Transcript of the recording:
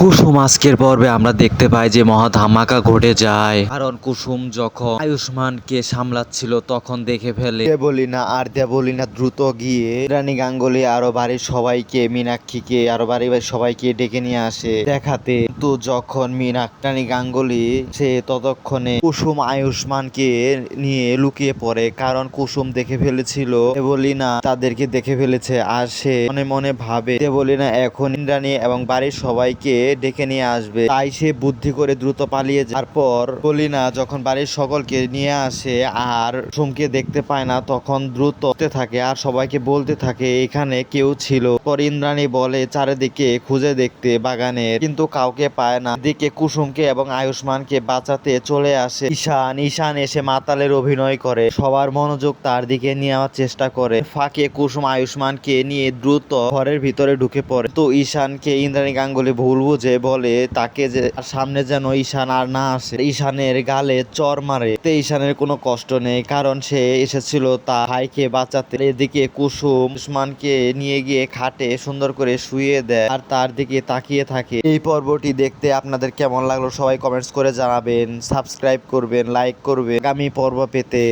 কুসুম আজকের পর্বে আমরা দেখতে পাই যে মহা ধামাকা ঘটে যায়। কারণ কুসুম যখন আয়ুষ্মানকে সামলাচ্ছিল, তখন দেখে ফেলে দে বলি না আর দে বলি না, দ্রুত গিয়ে রানী গাঙ্গুলি আরও বাড়ির সবাইকে, মীনাক্ষীকে, আরও বাড়ির বাড়ির সবাইকে ডেকে নিয়ে আসে। দেখাতে তো যখন মীনা রানী গাঙ্গুলি, সে ততক্ষণে কুসুম আয়ুষ্মানকে নিয়ে লুকিয়ে পড়ে। কারণ কুসুম দেখে ফেলেছিল বলি না, তাদেরকে দেখে ফেলেছে। আর সে মনে মনে ভাবে দে বলি না, এখন ইন্দ্রাণী এবং বাড়ির সবাইকে ডেকে নিয়ে আসবে। তাই সে বুদ্ধি করে দ্রুত পালিয়ে তারপর বলি না যখন বাড়ির সকলকে নিয়ে আসে আর সোমকে দেখতে পায় না, তখন দ্রুত থাকে আর সবাইকে বলতে থাকে, এখানে কেউ ছিল। পর ইন্দ্রাণী বলে, চারিদিকে খুঁজে দেখতে বাগানের, কিন্তু কাউকে পায় না। দিকে কুসুমকে এবং আয়ুষ্মানকে বাঁচাতে চলে আসে ঈশান। ঈশান এসে মাতালের অভিনয় করে। সবার মনোযোগ তার দিকে নেওয়ার চেষ্টা করে। ফাঁকে কুসুম আয়ুষ্মানকে নিয়ে দ্রুত ঘরের ভিতরে ঢুকে পড়ে। তো ঈশানকে ইন্দ্রাণী গাঙ্গুলি ভুল বুঝে বলে, তাকে যে সামনে যেন ঈশান আর না আসে, ঈশানের গালে চর মারে তে ঈশানের কোনো কষ্ট নেই, কারণ সে এসেছিল তার ভাইকে বাঁচাতে। এদিকে কুসুম উসমানকে নিয়ে গিয়ে খাটে সুন্দর করে শুয়ে দেয় আর তার দিকে তাকিয়ে থাকে। এই পর্বটি দেখতে আপনাদের কেমন লাগল সবাই কমেন্টস করে জানাবেন, সাবস্ক্রাইব করবেন, লাইক করবেন। আগামী পর্ব পেতে